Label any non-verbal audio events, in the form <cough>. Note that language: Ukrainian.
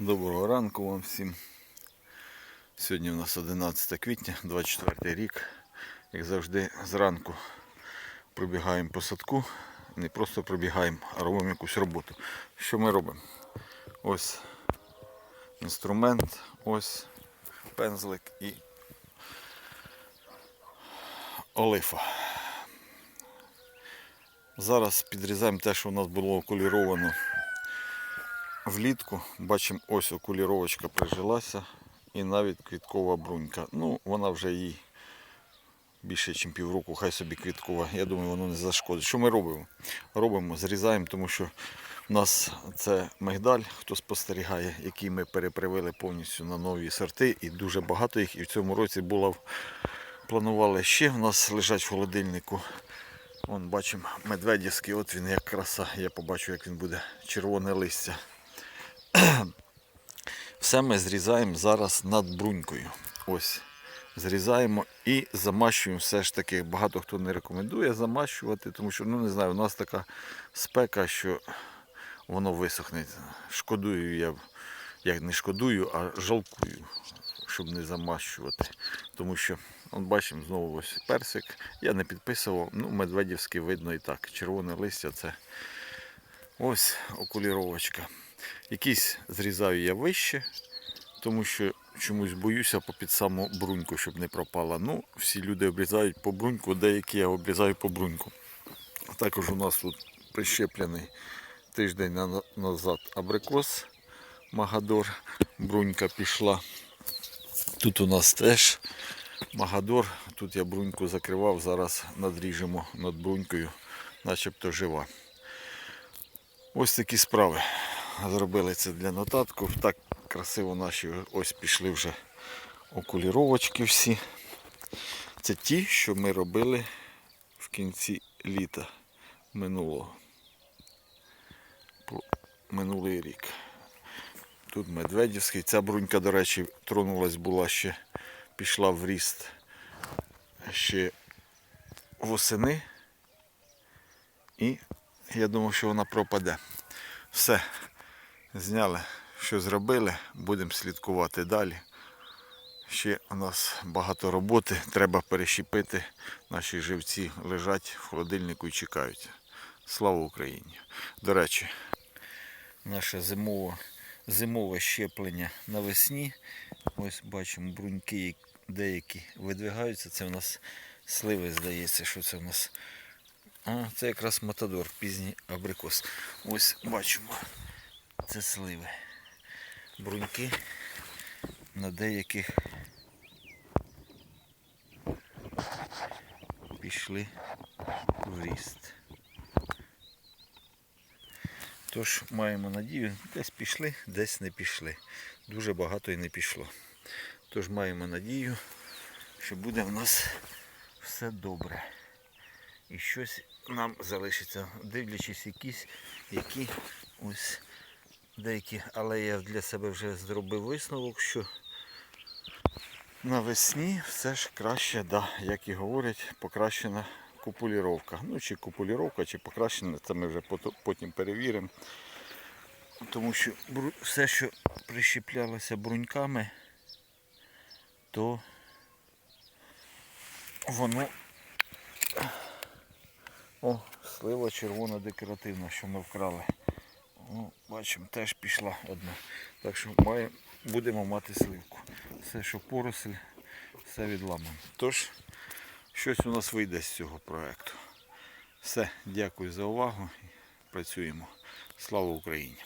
Доброго ранку вам всім. Сьогодні у нас 11 квітня, 24 рік. Як завжди, зранку пробігаємо по садку. Не просто пробігаємо, а робимо якусь роботу. Що ми робимо? Ось інструмент, ось пензлик і олифа. Зараз підрізаємо те, що у нас було окуліровано влітку. Бачимо, ось окуліровочка прижилася і навіть квіткова брунька. Ну, вона вже їй більше, ніж півроку, хай собі квіткова. Я думаю, воно не зашкодить. Що ми робимо? Робимо, зрізаємо, тому що у нас це мигдаль, хто спостерігає, який ми перепривили повністю на нові сорти, і дуже багато їх. І в цьому році було планували ще. У нас лежать в холодильнику. Вон бачимо медведівський, от він як краса. Я побачу, як він буде червоне листя. <clears throat> Все ми зрізаємо зараз над брунькою. Ось. Зрізаємо і замащуємо все ж таки. Багато хто не рекомендує замащувати, тому що, ну не знаю, у нас така спека, що воно висохне. Шкодую я, як не шкодую, а жалкую, щоб не замащувати. Тому що, от бачимо, знову ось персик. Я не підписував, ну, медведівський видно і так. Червоне листя це ось окуліровочка. Якісь зрізаю я вище, тому що чомусь боюся попід саму бруньку, щоб не пропала. Ну, всі люди обрізають по бруньку, деякі я обрізаю по бруньку. Також у нас тут прищеплений тиждень на- назад абрикос Магадор. Брунька пішла. Тут у нас теж Магадор. Тут я бруньку закривав, зараз надріжемо над брунькою, начебто жива. Ось такі справи. Зробили це для нотатку. Так красиво наші ось пішли вже окуліровочки всі. Це ті, що ми робили в кінці літа минулого. Минулий рік. Тут Медведівський. Ця брунька, до речі, тронулась була ще, пішла в ріст ще восени. І я думав, що вона пропаде. Все, зняли, що зробили, будемо слідкувати далі. Ще у нас багато роботи, треба перещепити. Наші живці лежать в холодильнику і чекають. Слава Україні! До речі, наше зимове, зимове щеплення навесні. Ось бачимо бруньки деякі видвигаються. Це у нас сливи, здається, що це у нас. А, це якраз матадор, пізній абрикос. Ось бачимо. Це сливи. Бруньки на деяких пішли в ріст. Тож маємо надію, десь пішли, десь не пішли. Дуже багато і не пішло. Тож маємо надію, що буде в нас все добре. І щось нам залишиться, дивлячись якісь, які ось деякі, але я для себе вже зробив висновок, що навесні все ж краще, да, як і говорять, покращена купуліровка. Ну чи купуліровка, чи покращена, це ми вже потім перевіримо. Тому що все, що прищеплялося бруньками, то воно о, слива червона декоративна, що ми вкрали. О, бачимо, теж пішла одна. Так що має, будемо мати сливку. Все, що поросль, все відламано. Тож, щось у нас вийде з цього проєкту. Все, дякую за увагу. Працюємо. Слава Україні!